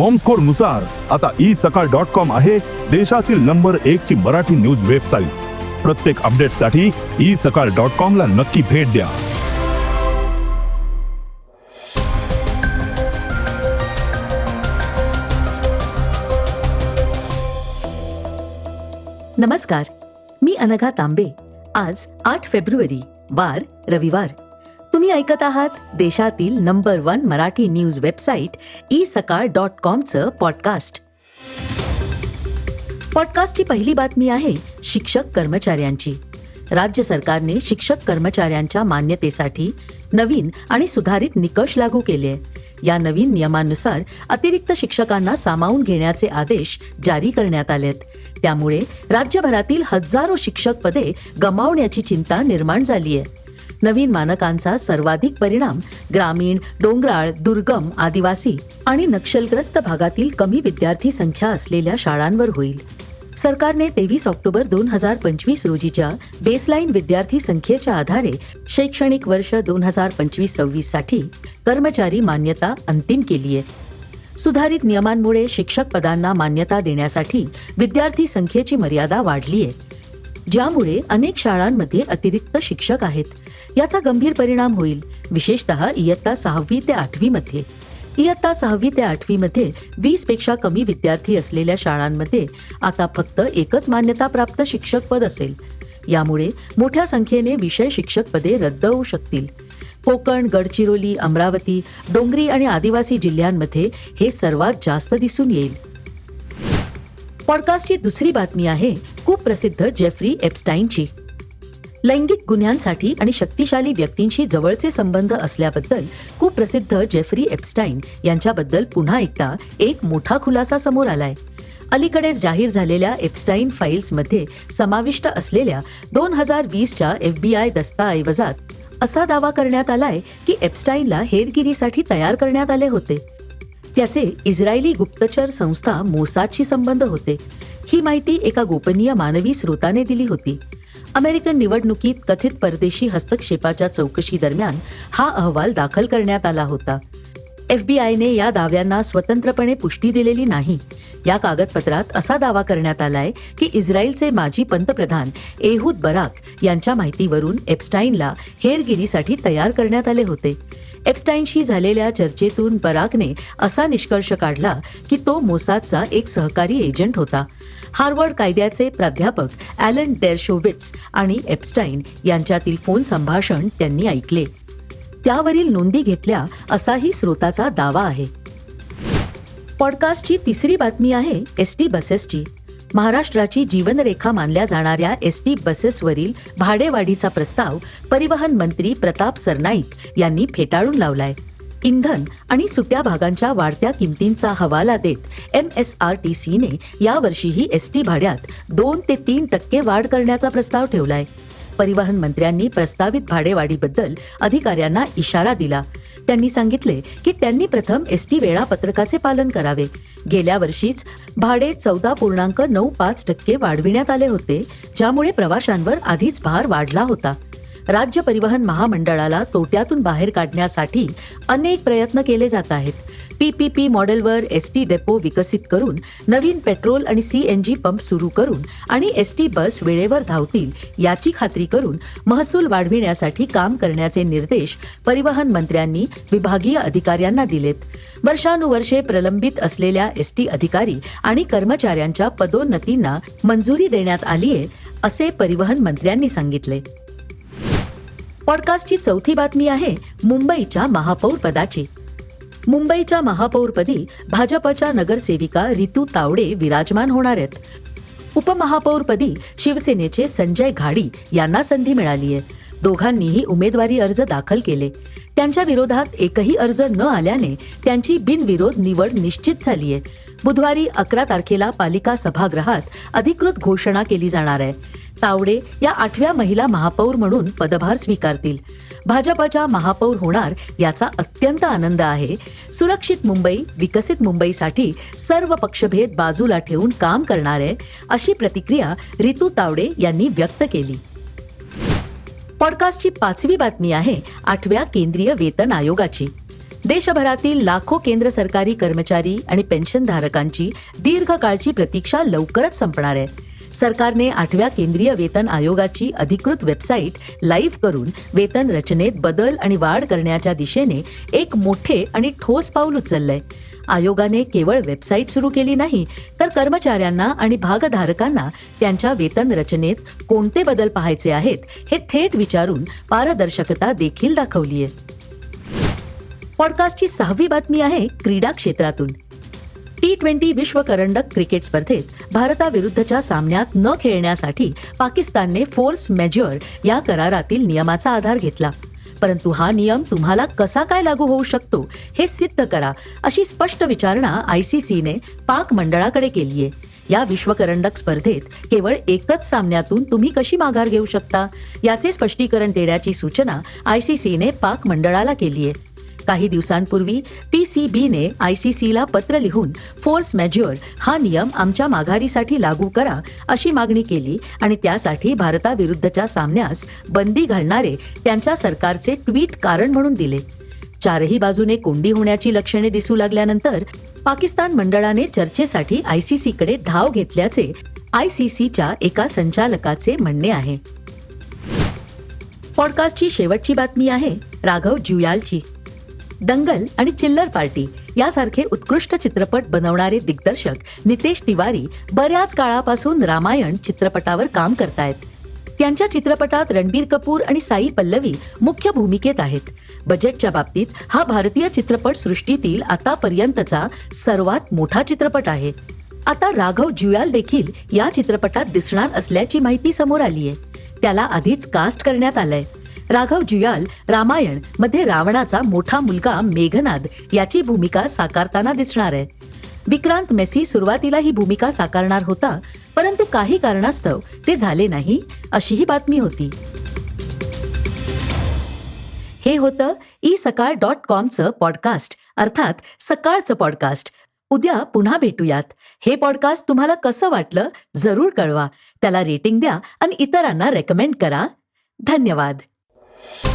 कॉमस्कोरनुसार. आता E Sakal dot com आहे देशातील नंबर एक ची मराठी न्यूज वेबसाईट प्रत्येक अपडेटसाठी ई सकाळ डॉट कॉम ला नक्की भेट द्या. नमस्कार मी अनघा तांबे. आज आठ फेब्रुवारी वार रविवार. तुम्ही ऐकत आहात देशातील number one Marathi news website e Sakal dot कॉमचं podcast पॉडकास्टची पहिली बातमी आहे शिक्षक कर्मचाऱ्यांची. राज्य सरकारने शिक्षक कर्मचाऱ्यांच्या मान्यतेसाठी नवीन आणि सुधारित निकष लागू केले. या नवीन नियमानुसार अतिरिक्त शिक्षकांना सामावून घेण्याचे आदेश जारी करण्यात आलेत. त्यामुळे राज्यभरातील हजारो शिक्षक पदे गमावण्याची चिंता निर्माण झाली आहे नवीन मानकांचा सर्वाधिक परिणाम ग्रामीण डोंगराळ दुर्गम आदिवासी आणि नक्षलग्रस्त भागातील कमी विद्यार्थी संख्या असलेल्या शाळांवर होईल. सरकारने तेवीस ऑक्टोबर दोन हजार पंचवीस रोजीच्या बेसलाईन विद्यार्थी संख्येच्या आधारे शैक्षणिक वर्ष दोन हजार पंचवीस सव्वीससाठी कर्मचारी मान्यता अंतिम केली आहे. सुधारित नियमांमुळे शिक्षक पदांना मान्यता देण्यासाठी विद्यार्थी संख्येची मर्यादा वाढली आहे. ज्यामुळे अनेक शाळांमध्ये अतिरिक्त शिक्षक आहेत. याचा गंभीर परिणाम होईल. विशेषतः इयत्ता सहावी ते आठवी मध्ये इयत्ता सहावी ते आठवी मध्ये वीसपेक्षा कमी विद्यार्थी असलेल्या शाळांमध्ये आता फक्त एकच मान्यताप्राप्त शिक्षक पद असेल. यामुळे मोठ्या संख्येने विषय शिक्षक पदे रद्द होऊ शकतील. कोकण गडचिरोली अमरावती डोंगरी आणि आदिवासी जिल्ह्यांमध्ये हे सर्वात जास्त दिसून येईल. पॉडकास्टची दुसरी बातमी आहे खूप प्रसिद्ध जेफ्री एप्स्टाईनची. लैंगिक गुन्ह्यांसाठी आणि शक्तिशाली व्यक्तींशी जवळचे संबंध असल्याबद्दल कुप्रसिद्ध जेफ्री एप्स्टाईन यांच्याबद्दल पुन्हा एकदा एक मोठा खुलासा समोर आलाय. अलीकडेच जाहीर झालेल्या एप्स्टाईन फाईल्समध्ये समाविष्ट असलेल्या दोन हजार वीसच्या एफ बी आय दस्ताऐवजात असा दावा करण्यात आलाय की एप्स्टाईनला हेरगिरीसाठी तयार करण्यात आले होते. त्याचे इस्रायली गुप्तचर संस्था मोसादशी संबंध होते. ही माहिती एका गोपनीय मानवी स्रोताने दिली होती. अमेरिकन निवडणुकीत कथित परदेशी हस्तक्षेपाच्या चौकशी दरम्यान हा अहवाल दाखल करण्यात आला होता. एफबीआयने या दाव्यांना स्वतंत्रपणे पुष्टी दिलेली नाही. या कागदपत्रात असा दावा करण्यात आलाय की इस्रायलचे माजी पंतप्रधान एहूद बराक यांच्या माहितीवरून एप्स्टाईनला हेरगिरीसाठी तयार करण्यात आले होते. एप्स्टाईनशी झालेल्या चर्चेतून बराकने असा निष्कर्ष काढला की तो मोसादचा एक सहकारी एजंट होता. हार्वर्ड कायद्याचे प्राध्यापक ॲलन डेरशोविट्स आणि एप्स्टाईन यांच्यातील फोन संभाषण त्यांनी ऐकले. त्यावरील नोंदी घेतल्या असाही स्रोताचा दावा आहे. पॉडकास्टची तिसरी बातमी आहे एस टी बसेसची. महाराष्ट्राची जीवनरेखा मानल्या जाणाऱ्या एस टी बसेसवरील भाडेवाढीचा प्रस्ताव परिवहन मंत्री प्रताप सरनाईक यांनी फेटाळून लावलाय. इंधन आणि सुट्या भागांच्या वाढत्या किमतींचा हवाला देत एम एस आर टी सीने यावर्षीही एस टी भाड्यात दोन ते तीन टक्के वाढ करण्याचा प्रस्ताव ठेवलाय. परिवहन मंत्र्यांनी प्रस्तावित भाडेवाढीबद्दल अधिकाऱ्यांना इशारा दिला. त्यांनी सांगितले की त्यांनी प्रथम एस टी वेळापत्रकाचे पालन करावे. गेल्या वर्षीच भाडे चौदा पूर्णांक नऊ पाच टक्के वाढविण्यात आले होते ज्यामुळे प्रवाशांवर आधीच भार वाढला होता. राज्य परिवहन महामंडळाला तोट्यातून बाहेर काढण्यासाठी अनेक प्रयत्न केले जात आहेत. पीपीपी मॉडेलवर एस टी डेपो विकसित करून नवीन पेट्रोल आणि सी एन जी पंप सुरू करून आणि एस टी बस वेळेवर धावतील याची खात्री करून महसूल वाढविण्यासाठी काम करण्याचे निर्देश परिवहन मंत्र्यांनी विभागीय अधिकाऱ्यांना दिलेत. वर्षानुवर्षे प्रलंबित असलेल्या एस टी अधिकारी आणि कर्मचाऱ्यांच्या पदोन्नतींना मंजुरी देण्यात आली आहे असे परिवहन मंत्र्यांनी सांगितले. पॉडकास्टची चौथी बातमी आहे मुंबईच्या महापौर पदाची मुंबईच्या महापौरपदी भाजपच्या नगरसेविका रितू तावडे विराजमान होणार आहेत. उपमहापौरपदी शिवसेनेचे संजय घाडी यांना संधी मिळाली आहे दोघांनीही उमेदवारी अर्ज दाखल केले. त्यांच्या विरोधात एकही अर्ज न आल्याने त्यांची बिनविरोध निवड निश्चित झाली आहे बुधवारी अकरा तारखेला पालिका सभागृहात अधिकृत घोषणा केली जाणार आहे. तावडे या आठव्या महिला महापौर म्हणून पदभार स्वीकारतील. भाजपच्या महापौर होणार याचा अत्यंत आनंद आहे. सुरक्षित मुंबई विकसित मुंबईसाठी सर्व पक्षभेद बाजूला ठेवून काम करणार आहे अशी प्रतिक्रिया रितू तावडे यांनी व्यक्त केली. पॉडकास्टची पाचवी बातमी आहे आठव्या केंद्रीय वेतन आयोगाची. देशभरातील लाखो केंद्र सरकारी कर्मचारी आणि पेन्शनधारकांची दीर्घकाळची प्रतीक्षा लवकरच संपणार आहे. सरकारने आठव्या केंद्रीय वेतन आयोगाची अधिकृत वेबसाईट लाईव्ह करून वेतन रचनेत बदल आणि वाढ करण्याच्या दिशेने एक मोठे आणि ठोस पाऊल उचललंय. आयोगाने केवळ वेबसाईट सुरू केली नाही तर कर्मचाऱ्यांना आणि भागधारकांना त्यांच्या वेतन रचनेत कोणते बदल पाहायचे आहेत हे थेट विचारून पारदर्शकता देखील दाखवलीय. पॉडकास्टची सहावी बातमी आहे क्रीडा क्षेत्रातून. टी ट्वेंटी विश्व करंडक क्रिकेट स्पर्धेत भारताविरुद्धच्या सामन्यात न खेळण्यासाठी पाकिस्तानने फोर्स मेजर या करारातील नियमाचा आधार घेतला. परंतु हा नियम तुम्हाला कसा काय लागू होऊ शकतो हे सिद्ध करा अशी स्पष्ट विचारणा आय सी सीने पाक मंडळाकडे केलीये या विश्वकरंडक स्पर्धेत केवळ एकच सामन्यातून तुम्ही कशी माघार घेऊ शकता? याचे स्पष्टीकरण देण्याची सूचना आय सी सीने पाक मंडळाला केली आहे. काही दिवसांपूर्वी पीसीबीने आयसीसीला पत्र लिहून फोर्स मॅज्युअर हा नियम आमच्या माघारीसाठी लागू करा अशी मागणी केली आणि त्यासाठी भारताविरुद्धच्या सामन्यास बंदी घालणारे त्यांच्या सरकारचे ट्विट कारण म्हणून दिले. चारही बाजूने कोंडी होण्याची लक्षणे दिसू लागल्यानंतर पाकिस्तान मंडळाने चर्चेसाठी आयसीसीकडे धाव घेतल्याचे आयसीसीच्या एका संचालकाचे म्हणणे आहे. पॉडकास्टची शेवटची बातमी आहे राघव जुयालची. दंगल आणि चिल्लर पार्टी यासारखे उत्कृष्ट चित्रपट बनवणारे दिग्दर्शक नितेश तिवारी बऱ्याच काळापासून रामायण चित्रपटावर काम करतायत. त्यांच्या चित्रपटात रणबीर कपूर आणि साई पल्लवी मुख्य भूमिकेत आहेत. बजेटच्या बाबतीत हा भारतीय चित्रपट सृष्टीतील आतापर्यंतचा सर्वात मोठा चित्रपट आहे. आता राघव जुयाल देखील या चित्रपटात दिसणार असल्याची माहिती समोर आली आहे त्याला आधीच कास्ट करण्यात आलंय. राघव जुयाल रामायणमध्ये रावणाचा मोठा मुलगा मेघनाद याची भूमिका साकारताना दिसणार आहे. विक्रांत मेसी सुरुवातीला ही भूमिका साकारणार होता परंतु काही कारणास्तव ते झाले नाही अशीही बातमी होती. हे होतं ई सकाळ डॉट कॉमचं पॉडकास्ट अर्थात सकाळचं पॉडकास्ट. उद्या पुन्हा भेटूयात. हे पॉडकास्ट तुम्हाला कसं वाटलं जरूर कळवा. त्याला रेटिंग द्या आणि इतरांना रेकमेंड करा. धन्यवाद. Yeah.